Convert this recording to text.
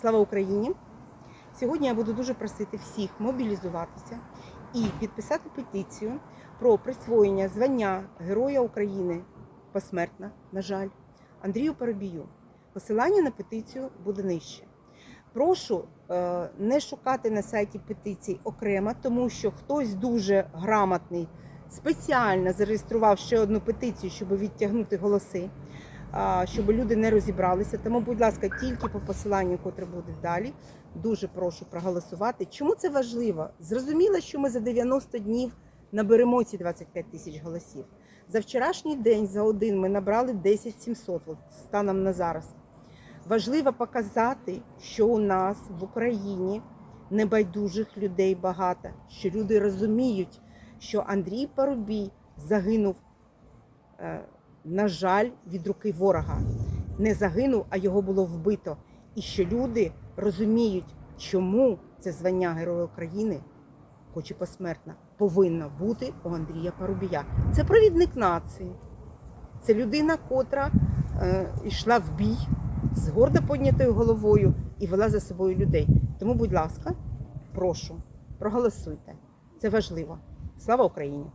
Слава Україні! Сьогодні я буду дуже просити всіх мобілізуватися і підписати петицію про присвоєння звання Героя України посмертно, на жаль, Андрію Парубію. Посилання на петицію буде нижче. Прошу е, не шукати на сайті петицій окремо, тому що хтось дуже грамотний спеціально зареєстрував ще одну петицію, щоб відтягнути голоси, щоб люди не розібралися. Тому, будь ласка, тільки по посиланню, котре буде далі. Дуже прошу проголосувати. Чому це важливо? Зрозуміло, що ми за 90 днів наберемо ці 25 тисяч голосів. За вчорашній день за один ми набрали 10 700, от станом на зараз. Важливо показати, що у нас в Україні небайдужих людей багато, що люди розуміють, що Андрій Парубій загинув, е, на жаль, від руки ворога. Не загинув, а його було вбито. І що люди розуміють, чому це звання Героя України, хоч і посмертно, повинно бути у Андрія Парубія. Це провідник нації. Це людина, котра е, йшла в бій з гордо піднятою головою і вела за собою людей. Тому, будь ласка, прошу, проголосуйте. Це важливо. Слава Україні!